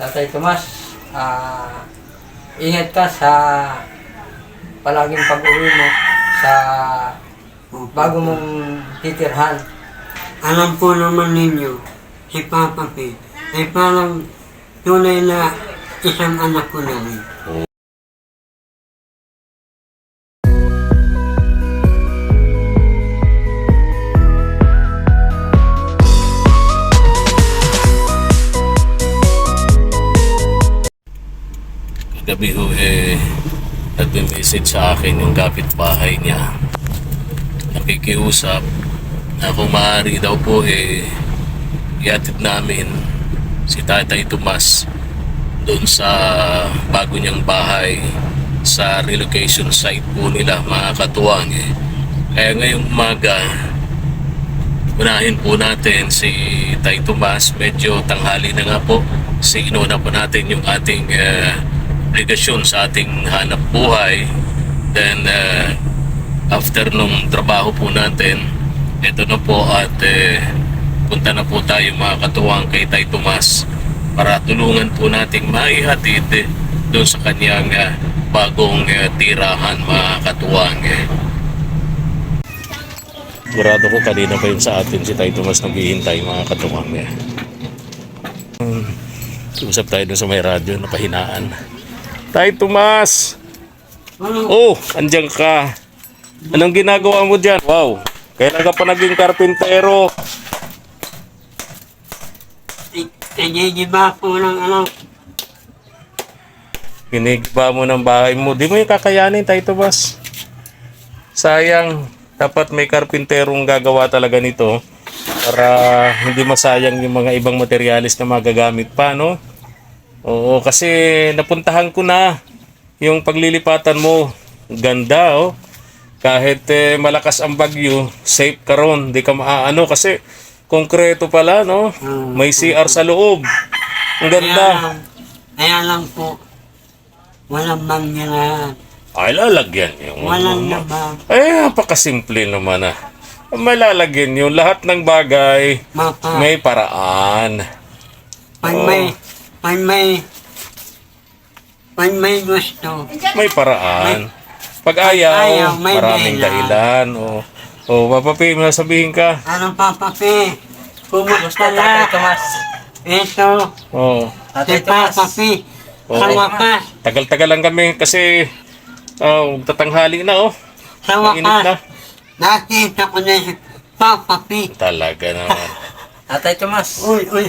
Tatay Tomas, ah, ingat ka sa palaging pag-uwi mo sa bago mong titirhan. Alam po naman ninyo, si Papa P ay parang tunay na isang anak ko na rin. Nagme-message sa akin yung kapitbahay niya. Nakikiusap na kung maaari daw po eh, iatid namin si Tatay Tomas doon sa bago niyang bahay sa relocation site po nila mga katuwang eh. Kaya ngayong umaga, unahin po natin si Tay Tomas. Medyo tanghali na nga po. Kasi inuna po natin yung ating eh, obligasyon sa ating hanap buhay. Then, eh, after nung trabaho po natin, ito na po at eh, punta na po tayo mga katuwang kay Tay Tomas para tulungan po nating maihatid eh, doon sa kanyang eh, bagong eh, tirahan mga katuwang. Eh. Sigurado ko kanina pa yun sa atin si Tay Tomas naghihintay mga katuwang niya. Hmm, Usap tayo dun sa may radyo na pahinaan. Tay Tomas! Oh, andyan ka. Anong ginagawa mo dyan? Wow, kailan ka pa naging karpintero? Nagigiba po ng ano, Ginigiba mo ng bahay mo. Di mo yung kakayanin, Tay Tomas. Sayang. Dapat may karpinterong gagawa talaga nito para hindi masayang yung mga ibang materialis na magagamit pa, no? Oo, kasi napuntahan ko na yung paglilipatan mo. Ganda, oh. Kahit eh, malakas ang bagyo, safe ka ron. Di ka maaano kasi konkreto pala, no? May CR sa loob. Ang kaya ganda. lang, kaya lang po, walang mangyayari. Ay, lalagyan yung... Walang naman. Ay, napakasimple naman ah. Malalagyan yun. Lahat ng bagay, Mapa, may paraan. pag may, pag may, pag may gusto, May paraan. Pag ayaw, ayaw, may maraming dahilan. O, o papapi, may sabihin ka. ano Papa P, Kumusta Tatay na? Tomas? Ito, O, Tatay si Tomas. Papa P, Oo. sa wakas, tagal-tagal lang kami kasi oh, tatanghali na oh. sa Mainit na. wakas, nakita ko na si Papa P. Talaga naman. Tatay Tomas, Uy, uy,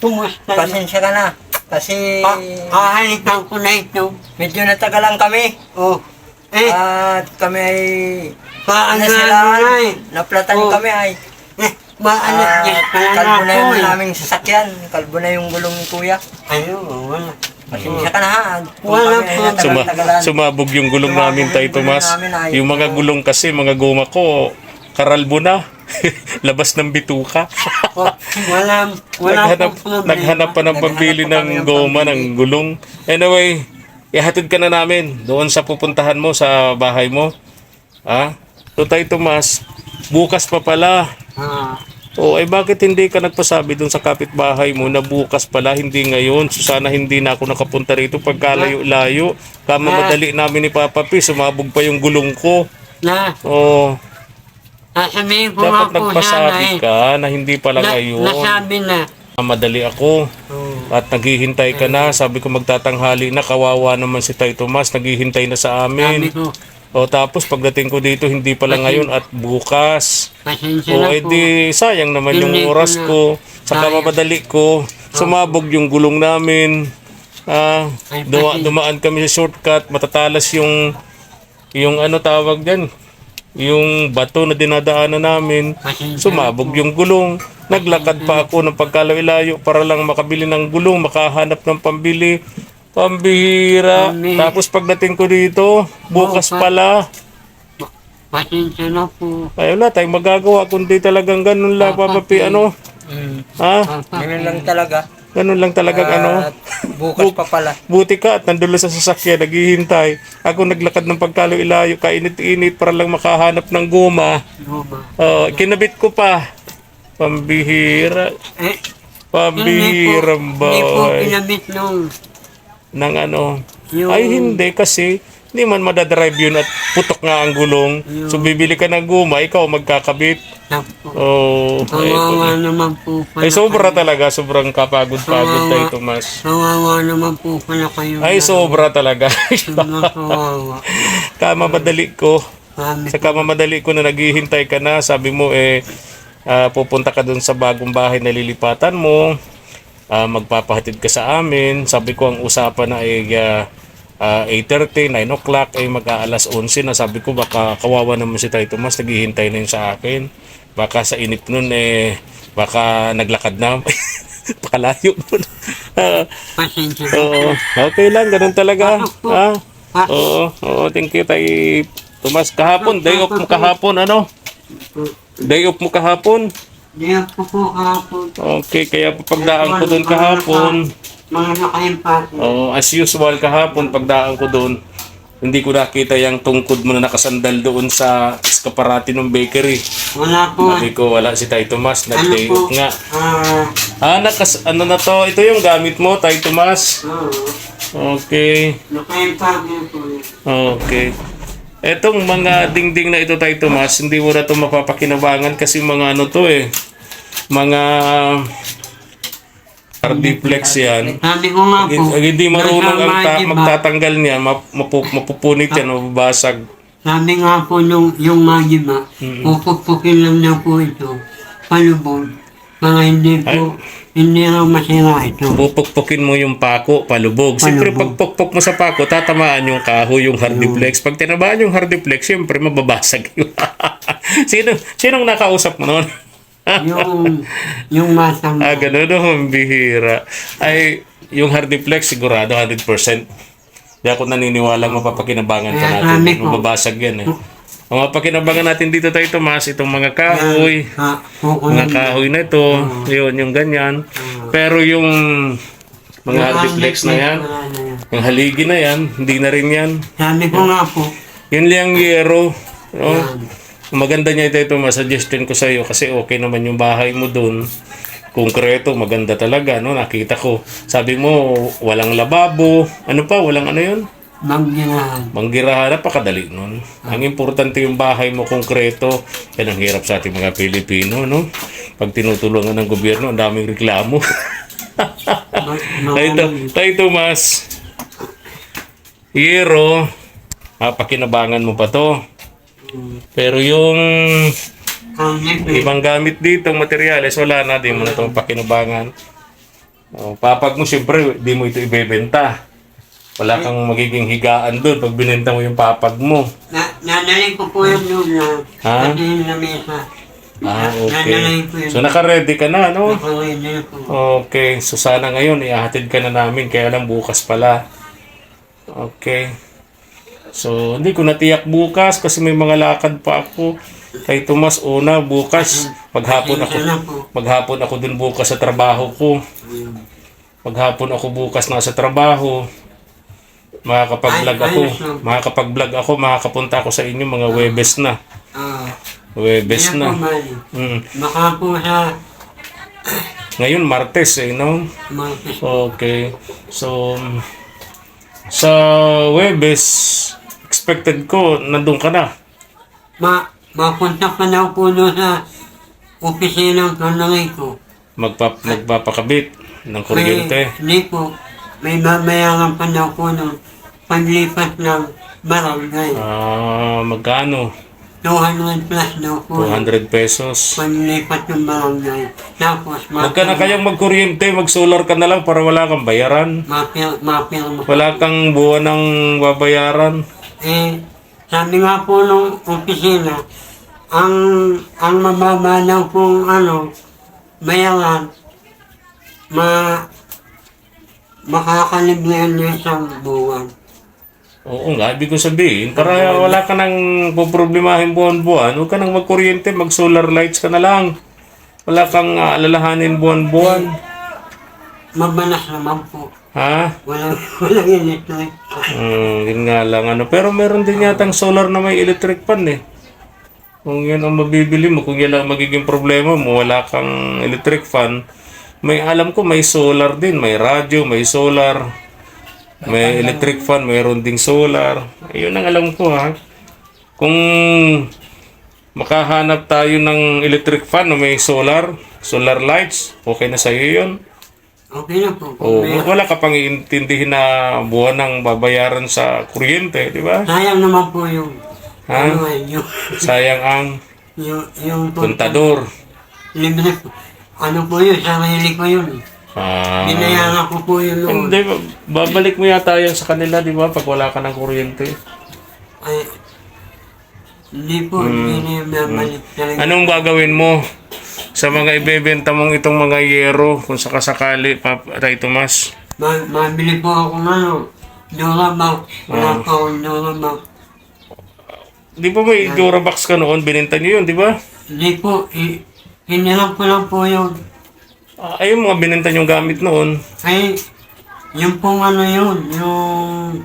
kumusta na? pasensya ka na. Kasi Pa, kahalikan ko na ito. medyo natagalan kami. Oh, eh, At kami ay paano na eh. Naplatan Oh. kami ay Eh, paano, Ah, pala na kalbo na yung eh. naming sasakyan. Kalbo na yung gulong ni kuya. Ayun, wala. Pasensya ka na ha. Wala ay po. Suma, sumabog yung gulong Sumabog namin, Tay Tomas. ay, Yung mga gulong kasi, mga goma ko, karalbo na. Labas ng bituka. Oh, wala, wala naghanap, pong problema. naghanap pa ng pambili ng goma, ng gulong. Anyway, ihatid ka na namin doon sa pupuntahan mo sa bahay mo. Ha? So tayo Tomas, bukas pa pala. Ah, O ay bakit hindi ka nagpasabi doon sa kapitbahay mo na bukas pala, hindi ngayon. So sana hindi na ako nakapunta rito pagkalayo-layo. Kama madali namin ni Papa P, sumabog pa yung gulong ko. na, O, sasabihin ko dapat nga po sana nagpasabi eh. ka na hindi pala Na, ngayon. nasabi na. Madali ako. Oh, At naghihintay ka na, sabi ko magtatanghali na, kawawa naman si Tay Tomas, naghihintay na sa sabi amin. ko, O tapos pagdating ko dito, hindi pala ngayon at bukas. pasensya O na po. edi sayang naman yung Hindi ko oras na- ko. Saka Sayang. mamadali ko. Sumabog yung gulong namin. Ah, Ay, duma- pati- dumaan kami sa shortcut, matatalas yung yung ano tawag diyan, yung bato na dinadaanan namin. Sumabog yung gulong. Naglakad pa ako ng pagkalayo para lang makabili ng gulong, makahanap ng pambili. Pambihira. Pambi- Tapos pagdating ko dito, bukas pa- pala. Pasensya na po. Ay, wala tayong magagawa kundi talagang ganun lang, Papa P, ano? Mm. Ha? Ganun lang talaga. Ganun lang talagang ano? At bukas pa pala. Buti ka at nandun lang sa sasakyan, naghihintay. Ako naglakad ng pagkalayo-layo, kainit-init para lang makahanap ng guma. goma. Oh, kinabit ko pa. Pambihira. Eh, Pambihirang Hindi po boy. pinabit nung Ng ano. Yung- Ay, hindi kasi hindi man madadrive yun at putok nga ang gulong. So, bibili ka ng guma, ikaw magkakabit. Oh, ay, Kawawa naman po pala. ay sobra talaga. Sobrang kapagod-pagod tayo, Tomas. Kawawa naman po pala kayo. Ay, sobra talaga. Kawawa. Kamamadali ko. Kami Sa kamamadali ko na naghihintay ka na, sabi mo eh, ah, pupunta ka dun sa bagong bahay na lilipatan mo, ah, magpapahatid ka sa amin. Sabi ko ang usapan na ay ah, ah, 8.30, 9 o'clock, ay mag-aalas 11 na. Sabi ko baka kawawa naman si Tay Tomas, naghihintay na yun sa akin. Baka sa inip nun eh, baka naglakad na. Pakalayo mo na. Ah, pasensya na. Oo, okay lang, ganun talaga. Pa- Oo, oo, thank you tay Tomas. Kahapon, day off mo kahapon, ano? Day off mo kahapon. Di po po kahapon. Okay, kaya pagdaan ko doon kahapon. Mga nakaimpake. Oo, as usual kahapon, pagdaan ko doon. Hindi ko nakita yung tungkod mo na nakasandal doon sa eskaparate ng bakery. Wala po. Sabi ko, wala si Tay Tomas, Ano nag-day po? nga. Ah, Ah, nakas, ano na to? Ito yung gamit mo, Tay Tomas. oo. Okay. Nakaimpake po. Okay. Etong mga dingding na ito tayo Tomas, hindi mo na ito mapapakinabangan kasi mga ano to eh. Mga hardiplex yan. Sabi ko nga po. Pag hindi marunong ang ta- magtatanggal niyan, map- mapu- mapupunit yan, mababasag. Sabi nga po nung yung magiba, pupukpukin lang na po ito. Palubog. Mga hindi po, hindi raw masira ito. Pupukpukin mo yung pako, palubog. Siyempre, pag pukpok mo sa pako, tatamaan yung kahoy, yung hardiplex. Pag tinamaan yung hardiplex, siyempre, mababasag yun. Sino, sinong nakausap mo noon? yung, yung masang, Ah, ganun no, ang bihira. Ay, yung hardiplex sigurado 100%. Di ako naniniwala mapapakinabangan ka natin. Mababasag yan eh. Ang mapakinabangan natin dito tayo, Tomas, itong mga kahoy, ha, kuko mga kahoy na ito, yun, yung ganyan. Pero yung mga hardiplex na yan, yung haligi na yan, hindi na rin yan. Sabi ko nga po, Yun lang yero. No? Maganda niya ito, ito masuggestion ko sa iyo kasi okay naman yung bahay mo doon. Konkreto, maganda talaga, no? Nakita ko. Sabi mo, walang lababo. Ano pa? Walang ano yun? Magginahan. Manggirahan, napakadali nun. Ang importante yung bahay mo konkreto. Yan ang hirap sa ating mga Pilipino, no? Pag tinutulungan ng gobyerno, ang daming reklamo. tayo, tayo, Tomas. Yero, mapakinabangan mo pa to. Pero yung Kami po, ibang gamit dito, materyales, wala na. Di mo na itong pakinabangan. O, papag mo, siyempre, di mo ito ibebenta. Wala kang magiging higaan doon pag binenta mo yung papag mo. na, nanalay ko po yung na, Ha? pati yung lamesa. Ah, Nanalay ko okay. yun. So, naka-ready ka na, no? Nakawin na po. Okay. So, sana ngayon, ihahatid ka na namin. Kaya lang bukas pala. Okay. So, hindi ko natiyak bukas kasi may mga lakad pa ako. Kay Tomas, una, bukas. Maghapon ako. Na. Maghapon ako dun bukas sa trabaho ko. Maghapon ako bukas nasa trabaho. Makakapag-vlog ako. Makakapag-vlog ako. Makakapunta ako sa inyo mga Webes na. Ah, Webes na. Mm. Sa Ngayon, Martes eh, no? Martes. Okay. So, sa Webes, expected ko, nandun ka na. Ma, mapunta pa daw po doon sa opisina ng kanangay ko. Magpa, magpapakabit ng May, kuryente. hindi po. May babayaran pa daw po ng paglipat ng barangay. Ah, magkano? 200 plus daw po. 200 pesos. Paglipat ng barangay. Tapos, Huwag ka na kayang magkuryente, mag-solar ka na lang para wala kang bayaran. mapir, mapirma. Wala kang buwan ng babayaran. Eh, sabi nga po nung opisina, ang ang mababa daw pong ano, bayaran, ma makakalibrihan niya isang buwan. Oo nga, ibig ko sabihin, para wala ka nang poproblemahin buwan-buwan, huwag ka nang magkuryente, mag-solar lights ka na lang. Wala kang uh, alalahanin buwan-buwan. Mabalas naman po. Ha? Walang, walang electric. Hmm, yun nga lang ano. Pero meron din yatang solar na may electric pan eh. Kung yan ang mabibili mo, kung yan ang magiging problema mo, wala kang electric fan, May alam ko may solar din, may radyo, may solar, may electric fan, mayroon ding solar. Ayun ang alam ko ha. Kung makahanap tayo ng electric fan o may solar, solar lights, okay na sa'yo yun. Okay na po. O, May- wala ka pang iintindihin na buwan ng babayaran sa kuryente, di ba? Sayang naman po yung, Ha? ano eh, yung, Sayang ang yung, yung, kontador. libre po. Ano po yun, sarili ko yun. Ah, Binayaran ko po yun noon. hindi, babalik mo yata yan sa kanila, di ba? Pag wala ka ng kuryente. Ay, hindi po, hindi na yung babalik talaga. Anong gagawin mo sa mga ibebenta mong itong mga yero kung sakasakali, Pap Ray Tomas? Ma mabili po ako ng ano, Durabox. Wala po akong Durabox. Di ba may Durabox ka noon? Bininta niyo yun, di ba? Hindi po, i- hiniram ko lang po yun. Ah, ay, yung mga bininta niyong gamit noon. Ay, yung pong ano yun, yung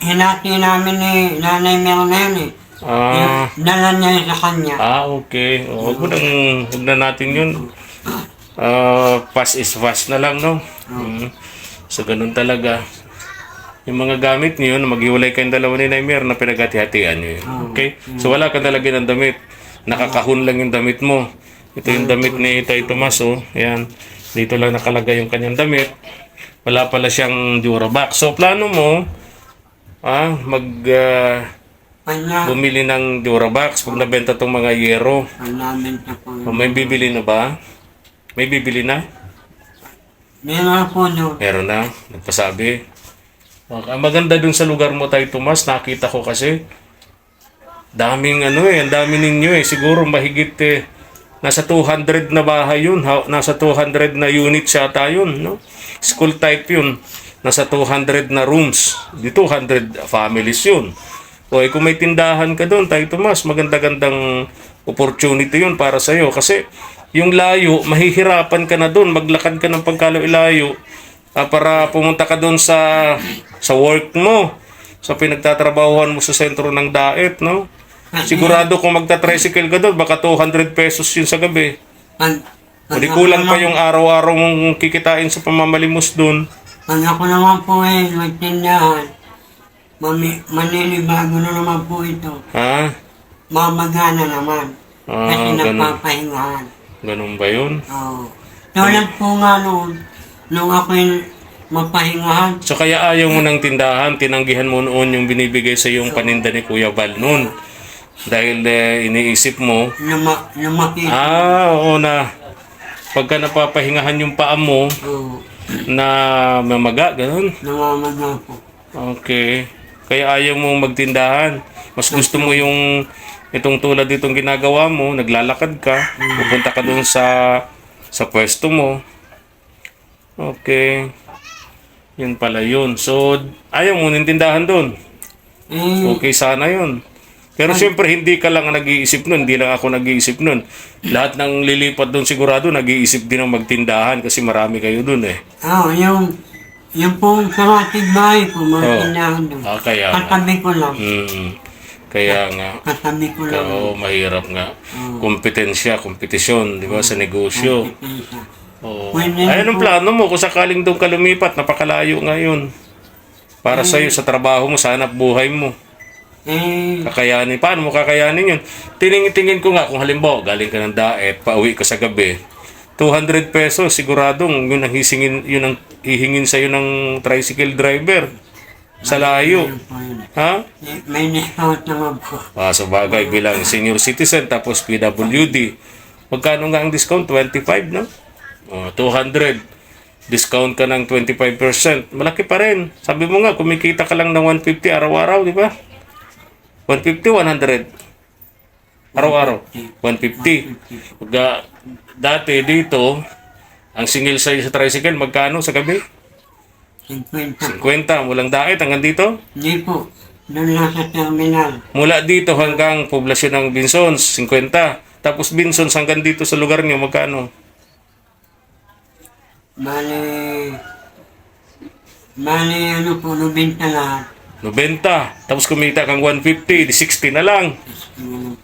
hinati namin ni Nanay Mel na yun eh. Ah, Yung dala niya sa kanya. ah okay. O, Huwag mo nang, huwag na natin yun. Ah, fast is fast na lang, no? Mm. So, ganun talaga. Yung mga gamit niyo, na maghiwalay kayong dalawa ni Naimir na pinaghati-hatian niyo. yun. Okay? So, wala ka talaga ng damit. Nakakahon lang yung damit mo. Ito yung damit ni Tay Tomas, oh. Ayan. Dito lang nakalagay yung kanyang damit. Wala pala siyang Durabox. So, plano mo, ah, mag, ah, Kanya, bumili ng Durabox pag nabenta tong mga yero. ang namin sa po O, yun. may bibili na ba? May bibili na? Meron po doon. Meron na. Nagpasabi. Okay. Ang maganda dun sa lugar mo tayo, Tomas, nakita ko kasi. Daming ano eh, ang dami ninyo eh. Siguro mahigit eh. Nasa 200 na bahay yun. Nasa 200 na unit yata yun. No? School type yun. Nasa 200 na rooms. Di 200 families yun. O kung may tindahan ka doon, tayo Tomas, maganda-gandang opportunity yun para sa'yo. Kasi yung layo, mahihirapan ka na doon. Maglakad ka ng pagkalayo ah, para pumunta ka doon sa sa work mo. Sa pinagtatrabahuhan mo sa sentro ng daet, no? Sigurado kung magta-tricycle ka doon, baka 200 pesos yun sa gabi. Pag, O pag di ako kulang pa yung araw-araw mong kikitain sa pamamalimos doon. Pag ako naman po eh, magtindahan, mami, maninibago na naman po ito. Ha? Mamagana naman. Ah, Kasi ganun. napapahingahan. Ganun ba yun? Oo. Tulad po nga noon, nung ako'y mapahingahan, So kaya ayaw mo ng tindahan, tinanggihan mo noon yung binibigay sa yung paninda ni Kuya Val noon. Dahil eh, iniisip mo, luma, lumaki. ah, oo na, pagka napapahingahan yung paa mo, Oo. na mamaga, ganun. Namamaga po. Okay. Kaya ayaw mo magtindahan. Mas gusto mo yung itong tulad itong ginagawa mo, naglalakad ka, pupunta ka doon sa sa pwesto mo. Okay. Yun pala yun. So, ayaw mo ng tindahan doon. Eh, Okay sana yun. Pero siyempre, hindi ka lang nag-iisip nun. Hindi lang ako nag-iisip nun. Lahat ng lilipat doon sigurado, nag-iisip din ng magtindahan kasi marami kayo doon eh. oo, yung, yung pong karatig bahay po, mga Oo. tindahan doon. Ah, kaya nga. Katabi ko lang. Mm, kaya nga. Katabi ko lang. Oo, mahirap nga. Kompetensya, kompetisyon, di ba, sa negosyo. Oo. Pwede Ay, anong plano mo kung sakaling doon ka lumipat, napakalayo ngayon? Para Hmm. sa'yo, sa trabaho mo, sa hanap buhay mo. Eh, Kakayanin, paano mo kakayanin yun? Tingin-tingin ko nga, kung halimbawa, galing ka ng daet, pauwi ka sa gabi, 200 pesos, siguradong yun ang hisingin, yun ang hihingin sa'yo ng tricycle driver. Sa layo. Ha? May discount naman po. Ah, sa bagay bilang senior citizen tapos PWD. Magkano nga ang discount? 25, no? Oh, 200. Discount ka ng 25%. Malaki pa rin. Sabi mo nga, kumikita ka lang ng 150 araw-araw, di ba? 150, 100. Araw-araw. 150. Pagka, dati dito, ang singil sa, sa tricycle, magkano sa gabi? 50. 50. Mulang daet hanggang dito? Hindi po. Doon lang sa terminal. Mula dito hanggang poblasyon ng Binsons, 50. Tapos Binsons hanggang dito sa lugar niyo, magkano? Bale, bale ano po, nubinta lahat. 90. Tapos kumita kang 150, di 60 na lang.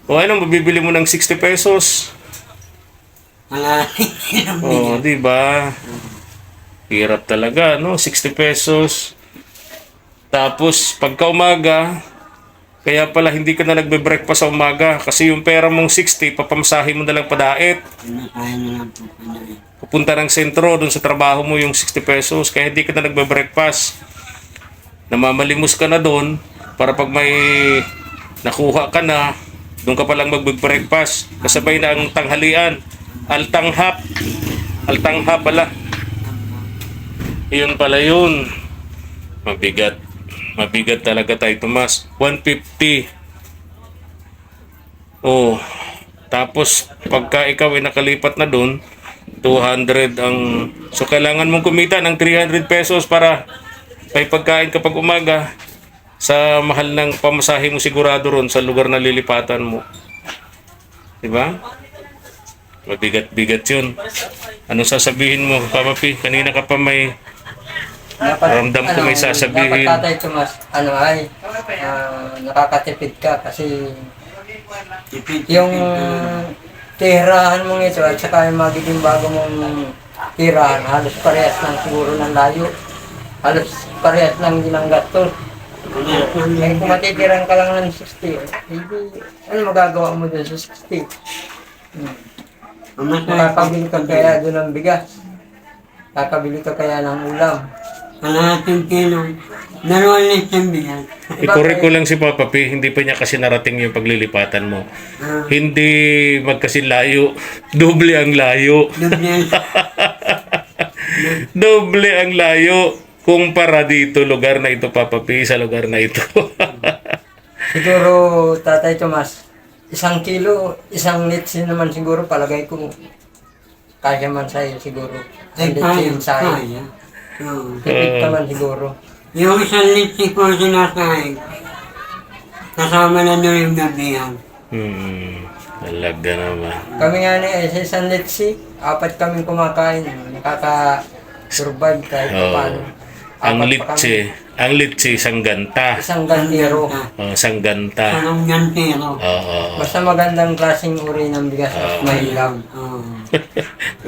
O ano, mabibili mo ng 60 pesos? Kilong Oh, di ba? Hirap talaga, no? 60 pesos. Tapos, pagka umaga, kaya pala hindi ka na nagbe-breakfast sa umaga kasi yung pera mong 60, papamasahe mo na lang padait. Ano, eh. Pupunta ng sentro, dun sa trabaho mo yung 60 pesos, kaya hindi ka na nagbe-breakfast. Namamalimos ka na doon para pag may nakuha ka na, doon ka palang magbe-breakfast. Kasabay na ang tanghalian. Altanghap. Altanghap pala. Yun pala yun. Mabigat. Mabigat talaga tayo, Tomas. 150. Oh. Tapos, pagka ikaw ay nakalipat na doon, 200 ang... So, kailangan mong kumita ng 300 pesos para may pagkain kapag umaga sa mahal ng pamasahe mo sigurado ron sa lugar na lilipatan mo. Di ba? Mabigat-bigat yun. Anong sasabihin mo, Papa P? Kanina ka pa may... Dapat, Ramdam ko may sasabihin. Dapat tatay Tomas, ano ay, ah, nakakatipid ka kasi Tipid, yung tirahan mong ito at saka yung magiging bago mong tirahan, halos parehas lang siguro ng layo. Halos parehas lang din ang gastos. Eh, kung matitiran ka lang ng 60, hindi, ano magagawa mo dun sa 60? Hmm. Makakabili ka kaya doon ng bigas. Kakabili ka kaya ng ulam. Kalahating kilong. Dalawang litong bigas. I-correct ko lang si Papa P, hindi pa niya kasi narating yung paglilipatan mo. Ah, Hindi magkasi layo. Doble ang layo. doble. Doble ang layo. Kumpara dito, lugar na ito, Papa P, sa lugar na ito. Siguro, Tatay Tomas, isang kilo, isang litsi naman siguro, palagay ko, kaya man sa'yo siguro. Ay, kaya. Kaya. Oo. Tipid ka man siguro. Yung isang litsi ko sinasahig, kasama na doon yung gabihan. hmm, talaga naman. Kami nga ni, eh, sa isang litsi, apat kaming kumakain. Nakaka-survive kahit Oo. paano. Ang litsi, ang litsi, isang ganta. Isang gantiro. Oh, isang ganta. Parang gantero. Oo. Basta magandang klaseng uri ng bigas at mahilaw. Oo.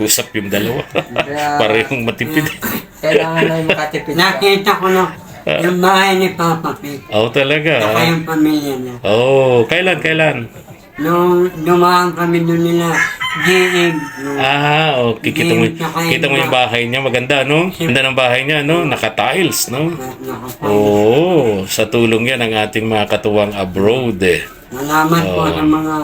Usap yung dalawa. Kaya, Parehong matipid. kailangan na yung makatipid ka. Nakita ko na yung bahay ni Papa P. Oo, talaga. Saka yung pamilya niya. Oo, kailan, kailan? Nung dumaan kami doon nila, Nung Ah, okay. Kita mo, kita mo yung bahay niya. Maganda, no? Ganda ng bahay niya, no? Naka-tiles, no? Oo, sa tulong yan ang ating mga katuwang abroad, eh. Salamat po Oo. sa mga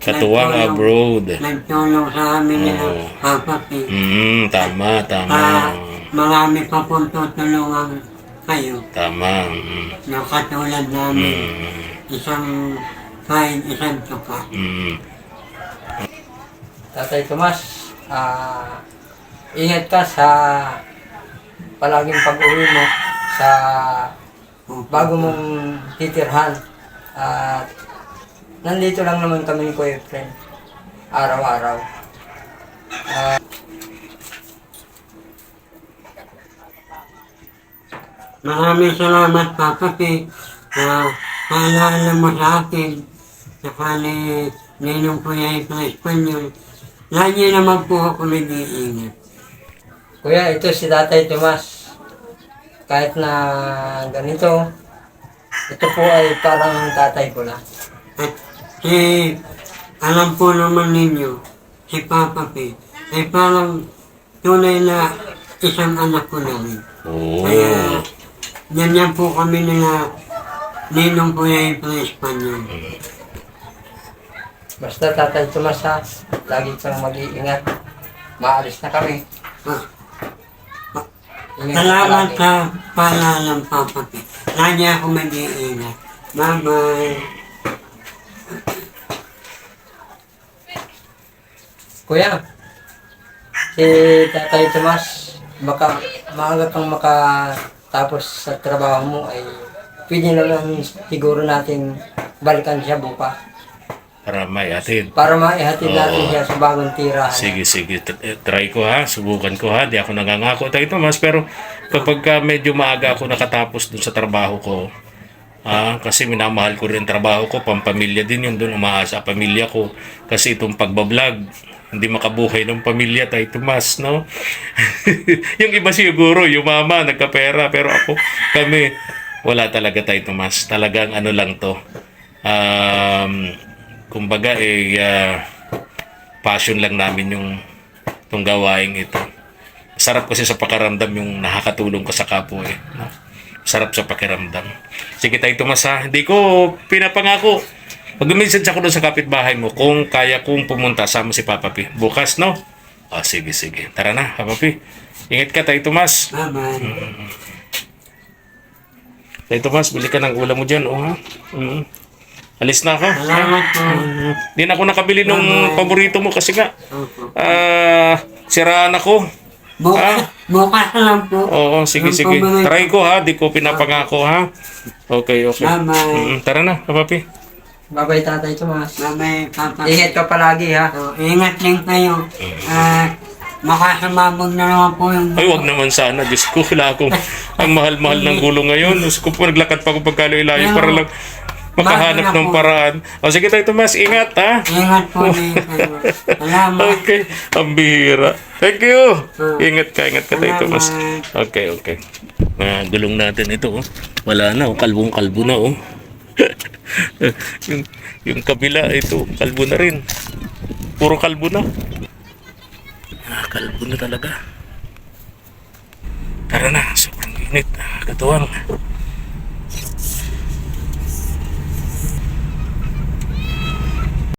Katuwang nagtulong- abroad. Nagtulong sa amin Oo. Papa P. Mm, tama, tama. Ah, marami pa pong tutulungan kayo Tama. Mm, na katulad namin. mm, Isang kahit isang tuka. mm. Tatay Tomas, ah, ingat ka sa palaging pag-uwi mo sa bago mong titirhan. At nandito lang naman kami ni Kuya Efren, araw-araw. Ah, Maraming salamat Papa P. na paalala mo sa akin. Saka ni Ninong Kuya Ito Espanyol. Lagi naman po ako nag-iingat. Kuya, ito si Tatay Tomas. Kahit na ganito, ito po ay parang tatay ko na. At si, alam po naman ninyo, si Papa P. ay parang tunay na isang anak ko na rin. Oo. Kaya, ganyan po kami nila Ninong Kuya Ito Espanyol. Basta Tatay Tomas ha, lagi kang mag-iingat. Maalis na kami. Ah, Ingat ka Salamat lagi. sa paalalang Papa P. Lagi ako mag-iingat. Bye-bye. Kuya, si Tatay Tomas, baka maaga kang makatapos sa trabaho mo ay pwede naman siguro natin balikan siya bukas Para may atid. para maihatid natin siya sa bagong tirahan. Sige, sige. Eh, Try ko ha. Subukan ko ha. Di ako nangangako tayo Tomas. Pero kapag ka medyo maaga ako nakatapos dun sa trabaho ko, ah, kasi minamahal ko rin trabaho ko, pampamilya din yun, dun umaasa sa pamilya ko. Kasi itong pagbablog, hindi makabuhay ng pamilya tayo Tomas, no? yung iba siguro, yung mama, nagkapera, pero ako, kami, wala talaga tayo Tomas. Talagang ano lang to. Um, kumbaga, eh, ah, passion lang namin yung itong gawaing ito. Sarap kasi sa pakaramdam yung nakakatulong ko sa kapwa eh. No? Sarap sa pakiramdam. Sige tayo Tomas ha. Hindi ko pinapangako. Mag-message ako doon sa kapitbahay mo kung kaya kong pumunta sama si Papa P. Bukas, no? Ah, sige, sige. Tara na, Papa P. Ingat ka tayo Tomas. Bye-bye. Tayo Tomas, bili ka ng ulam mo dyan, oh ha? Mm. Alis na ako. Salamat po. Hindi na ako nakabili ng paborito mo kasi nga, Opo. ah, siraan ako. Bukas, bukas na lang po. Oo, sige, sige. pamangay- Try ko ha, di ko pinapangako ha. Okay, okay. Bye-bye. Mm, tara na, papapi. Babay tatay Tomas. Bye-bye, Papa. Ingat ka palagi ha. So, ingat din kayo. At makasumabog na naman po yung... Ay, wag naman sana. Diyos ko, wala akong ang mahal-mahal ng gulo ngayon. Diyos ko po, naglakad pa ako pagkalayo-layo para lang makahanap ng paraan. O sige tayo, Tomas, ingat ha. Ingat po din. Salamat. Okay, ang bihira. Thank you. Ingat ka, ingat ka tayo, Tomas. Okay, okay. Ah, gulong natin ito, oh. Wala na, oh. Kalbong-kalbo na, oh. yung, yung kabila, ito, kalbo na rin. Puro kalbo na. Ah, kalbo na talaga. Tara na, sobrang init. Ah, Katuwang.